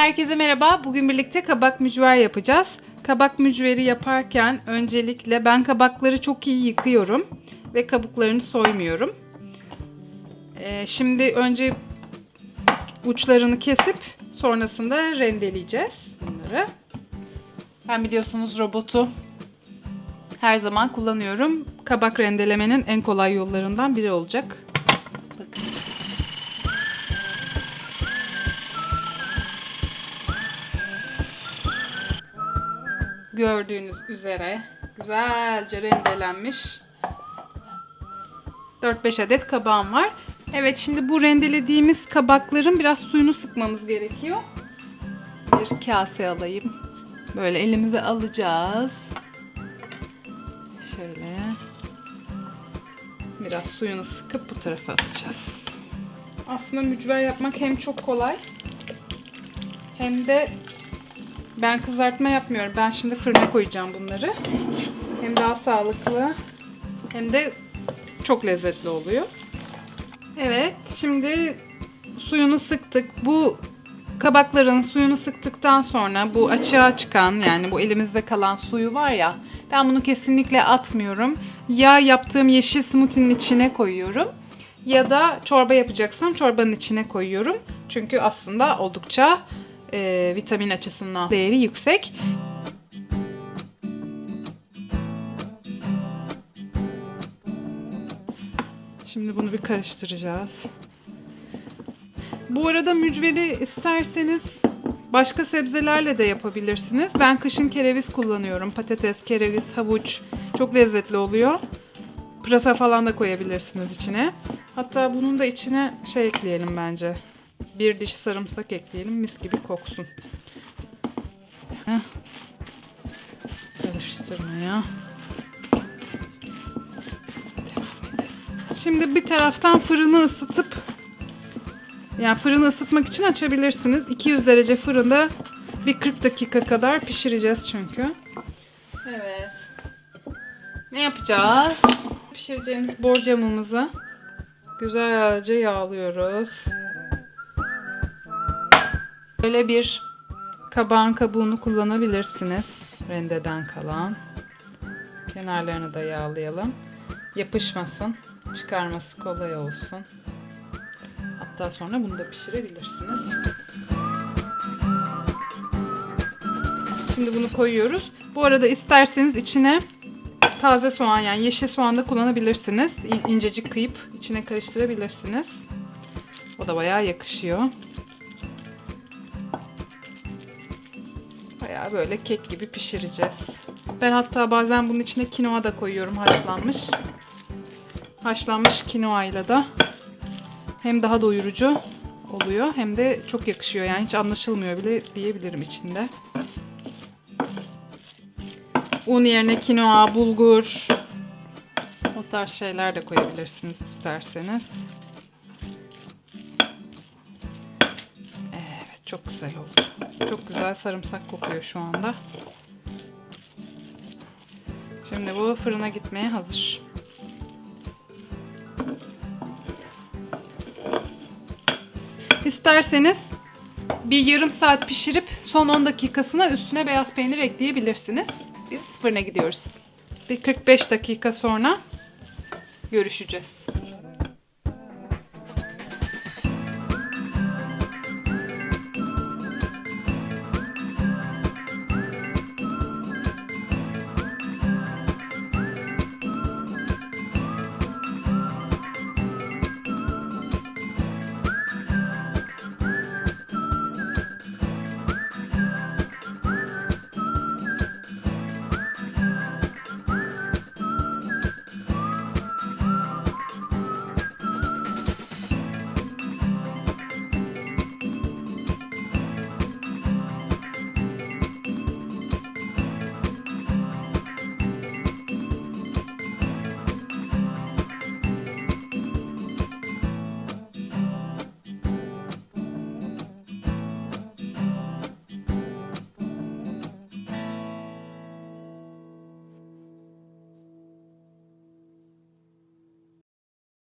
Herkese merhaba. Bugün birlikte kabak mücver yapacağız. Kabak mücveri yaparken öncelikle ben kabakları çok iyi yıkıyorum ve kabuklarını soymuyorum. Ee, şimdi önce uçlarını kesip sonrasında rendeleyeceğiz bunları. Ben biliyorsunuz robotu her zaman kullanıyorum. Kabak rendelemenin en kolay yollarından biri olacak. Gördüğünüz üzere güzelce rendelenmiş 4-5 adet kabağım var. Evet şimdi bu rendelediğimiz kabakların biraz suyunu sıkmamız gerekiyor. Bir kase alayım. Böyle elimize alacağız. Şöyle. Biraz suyunu sıkıp bu tarafa atacağız. Aslında mücver yapmak hem çok kolay hem de ben kızartma yapmıyorum. Ben şimdi fırına koyacağım bunları. Hem daha sağlıklı hem de çok lezzetli oluyor. Evet, şimdi suyunu sıktık. Bu kabakların suyunu sıktıktan sonra bu açığa çıkan yani bu elimizde kalan suyu var ya ben bunu kesinlikle atmıyorum. Ya yaptığım yeşil smoothie'nin içine koyuyorum ya da çorba yapacaksam çorbanın içine koyuyorum. Çünkü aslında oldukça e, vitamin açısından değeri yüksek. Şimdi bunu bir karıştıracağız. Bu arada mücveri isterseniz başka sebzelerle de yapabilirsiniz. Ben kışın kereviz kullanıyorum. Patates, kereviz, havuç çok lezzetli oluyor. Pırasa falan da koyabilirsiniz içine. Hatta bunun da içine şey ekleyelim bence. Bir diş sarımsak ekleyelim mis gibi koksun. Heh. Karıştırmaya. Şimdi bir taraftan fırını ısıtıp yani fırını ısıtmak için açabilirsiniz. 200 derece fırında bir 40 dakika kadar pişireceğiz çünkü. Evet. Ne yapacağız? Pişireceğimiz borcamımızı güzelce yağlıyoruz. Böyle bir kabağın kabuğunu kullanabilirsiniz. Rendeden kalan. Kenarlarını da yağlayalım. Yapışmasın. Çıkarması kolay olsun. Hatta sonra bunu da pişirebilirsiniz. Şimdi bunu koyuyoruz. Bu arada isterseniz içine taze soğan yani yeşil soğan da kullanabilirsiniz. İncecik kıyıp içine karıştırabilirsiniz. O da bayağı yakışıyor. Bayağı böyle kek gibi pişireceğiz. Ben hatta bazen bunun içine kinoa da koyuyorum haşlanmış. Haşlanmış kinoa ile de hem daha doyurucu oluyor hem de çok yakışıyor. Yani hiç anlaşılmıyor bile diyebilirim içinde. Un yerine kinoa, bulgur o tarz şeyler de koyabilirsiniz isterseniz. Çok güzel oldu. Çok güzel sarımsak kokuyor şu anda. Şimdi bu fırına gitmeye hazır. İsterseniz bir yarım saat pişirip son 10 dakikasına üstüne beyaz peynir ekleyebilirsiniz. Biz fırına gidiyoruz. Bir 45 dakika sonra görüşeceğiz.